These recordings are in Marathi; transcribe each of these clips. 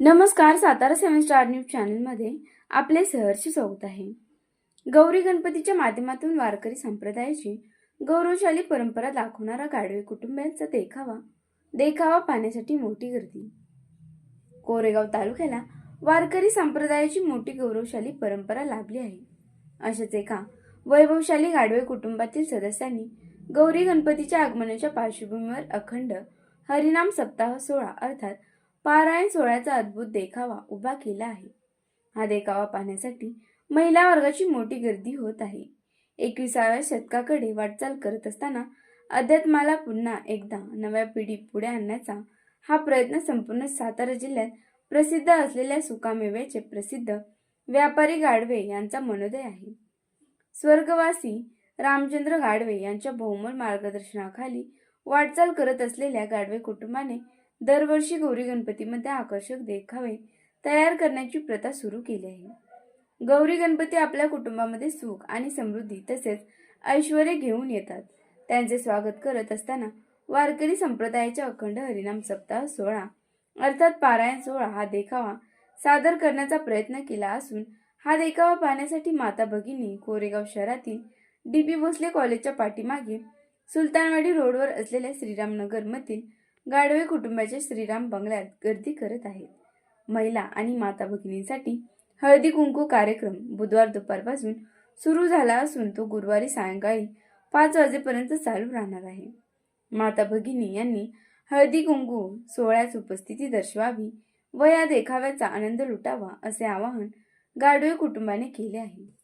नमस्कार सातारा सेवन स्टार न्यूज चॅनलमध्ये आपले सहर्ष स्वागत आहे. गौरी गणपतीच्या माध्यमातून वारकरी संप्रदायाची गौरवशाली परंपरा दाखवणारा गाडवे कुटुंबियांचा देखावा देखावा पाहण्यासाठी मोठी गर्दी. कोरेगाव तालुक्याला वारकरी संप्रदायाची मोठी गौरवशाली परंपरा लाभली आहे. अशाच एका वैभवशाली गाडवे कुटुंबातील सदस्यांनी गौरी गणपतीच्या आगमनाच्या पार्श्वभूमीवर अखंड हरिनाम सप्ताह सोहळा अर्थात पारायण सोहळ्याचा अद्भुत देखावा उभा केला आहे. हा देखावा पाहण्यासाठी महिला वर्गाची मोठी गर्दी होत आहे. एकविसाव्या शतकाकडे वाटचाल करत असताना अध्यात्माला पुन्हा एकदा नव्या पिढी पुढे आणण्याचा हा प्रयत्न संपूर्ण सातारा जिल्ह्यात प्रसिद्ध असलेल्या सुकामेव्याचे प्रसिद्ध व्यापारी गाडवे यांचा मनोदय आहे. स्वर्गवासी रामचंद्र गाडवे यांच्या बहुमोल मार्गदर्शनाखाली वाटचाल करत असलेल्या गाडवे कुटुंबाने दरवर्षी गौरी गणपतीमध्ये आकर्षक देखावे तयार करण्याची प्रथा सुरू केली आहे. गौरी गणपती आपल्या कुटुंबामध्ये सुख आणि समृद्धी तसेच ऐश्वर घेऊन येतात. त्यांचे स्वागत करत असताना वारकरी संप्रदायाच्या अखंड हरिनाम सप्ताह सोहळा अर्थात पारायण सोहळा हा देखावा सादर करण्याचा प्रयत्न केला असून हा देखावा पाहण्यासाठी माता भगिनी कोरेगाव शहरातील डी पी भोसले कॉलेजच्या पाठीमागे सुलतानवाडी रोडवर असलेल्या श्रीरामनगरमधील गाढवे कुटुंबाचे श्रीराम बंगल्यात गर्दी करत आहेत. महिला आणि माता भगिनींसाठी हळदी कुंकू कार्यक्रम बुधवार दुपारपासून सुरू झाला असून तो गुरुवारी सायंकाळी पाच वाजेपर्यंत चालू राहणार आहे. माता भगिनी यांनी हळदी कुंकू सोहळ्यास उपस्थिती दर्शवावी व या देखाव्याचा आनंद लुटावा असे आवाहन गाडवे कुटुंबाने केले आहे.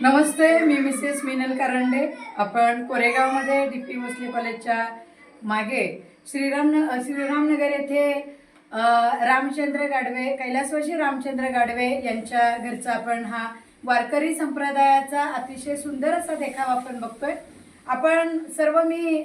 नमस्ते मी मिसेस मिनल कारंडे. आपण कोरेगावमध्ये डी पी भोसले कॉलेजच्या मागे श्रीराम श्रीरामनगर येथे रामचंद्र गाडवे कैलासवाशी रामचंद्र गाडवे यांच्या घरचा आपण हा वारकरी संप्रदायाचा अतिशय सुंदर असा देखावा आपण बघतोय. आपण सर्व मी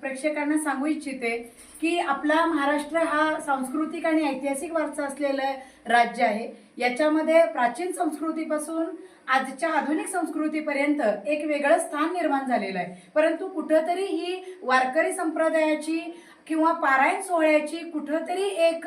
प्रेक्षकांना सांगू इच्छिते की आपला महाराष्ट्र हा सांस्कृतिक आणि ऐतिहासिक वारसा असलेलं राज्य आहे. याच्यामध्ये प्राचीन संस्कृतीपासून आजच्या आधुनिक संस्कृतीपर्यंत एक वेगळं स्थान निर्माण झालेलं आहे. परंतु कुठंतरी ही वारकरी संप्रदायाची किंवा पारायण सोहळ्याची कुठंतरी एक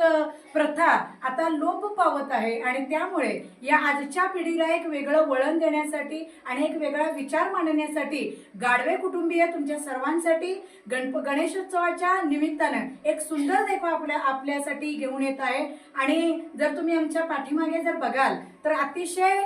प्रथा आता लोप पावत आहे आणि त्यामुळे या आजच्या पिढीला एक वेगळं वळण देण्यासाठी आणि एक वेगळा विचार मांडण्यासाठी गाडवे कुटुंबीय तुमच्या सर्वांसाठी गणप गणेशोत्सवाच्या निमित्तानं एक सुंदर देखो आपल्या आपल्यासाठी घेऊन येत आहे. आणि जर तुम्ही आमच्या पाठीमागे जर बघाल तर अतिशय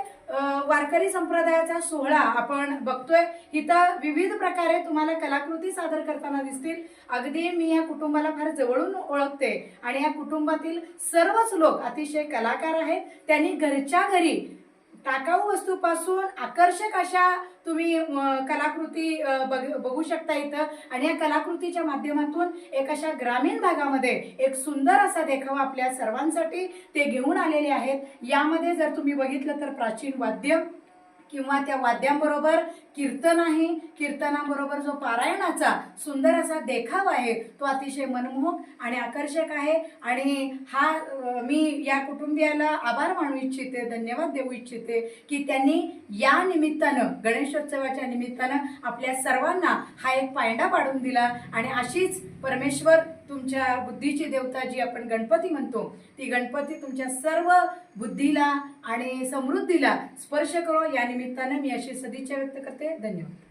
वारकरी संप्रदायाचा सोहळा आपण बघतोय. इथं विविध प्रकारे तुम्हाला कलाकृती सादर करताना दिसतील. अगदी मी या कुटुंबाला फार जवळून ओळखते आणि या कुटुंबातील सर्वच लोक अतिशय कलाकार आहेत. त्यांनी घरच्या घरी टाकाऊ वस्तूपासून आकर्षक अशा तुम्ही कलाकृती बघ- बघू शकता इथं. आणि या कलाकृतीच्या माध्यमातून एक अशा ग्रामीण भागामध्ये एक सुंदर असा देखावा आपल्या सर्वांसाठी ते घेऊन आलेले आहेत. यामध्ये जर तुम्ही बघितलं तर प्राचीन वाद्य किंवा त्या वाद्यांबरोबर कीर्तन आहे. कीर्तनाबरोबर जो पारायणाचा सुंदर असा देखाव आहे तो अतिशय मनमोहक आणि आकर्षक आहे. आणि हा मी या कुटुंबियाला आभार मानू इच्छिते धन्यवाद देऊ इच्छिते की त्यांनी या निमित्तानं गणेशोत्सवाच्या निमित्तानं आपल्या सर्वांना हा एक पायंडा पाडून दिला. आणि अशीच परमेश्वर तुमच्या बुद्धीची देवता जी आपण गणपती म्हणतो ती गणपती तुमच्या सर्व बुद्धीला आणि समृद्धीला स्पर्श करो. या निमित्तानं मी अशी सदिच्छा व्यक्त करते. धन्यवाद.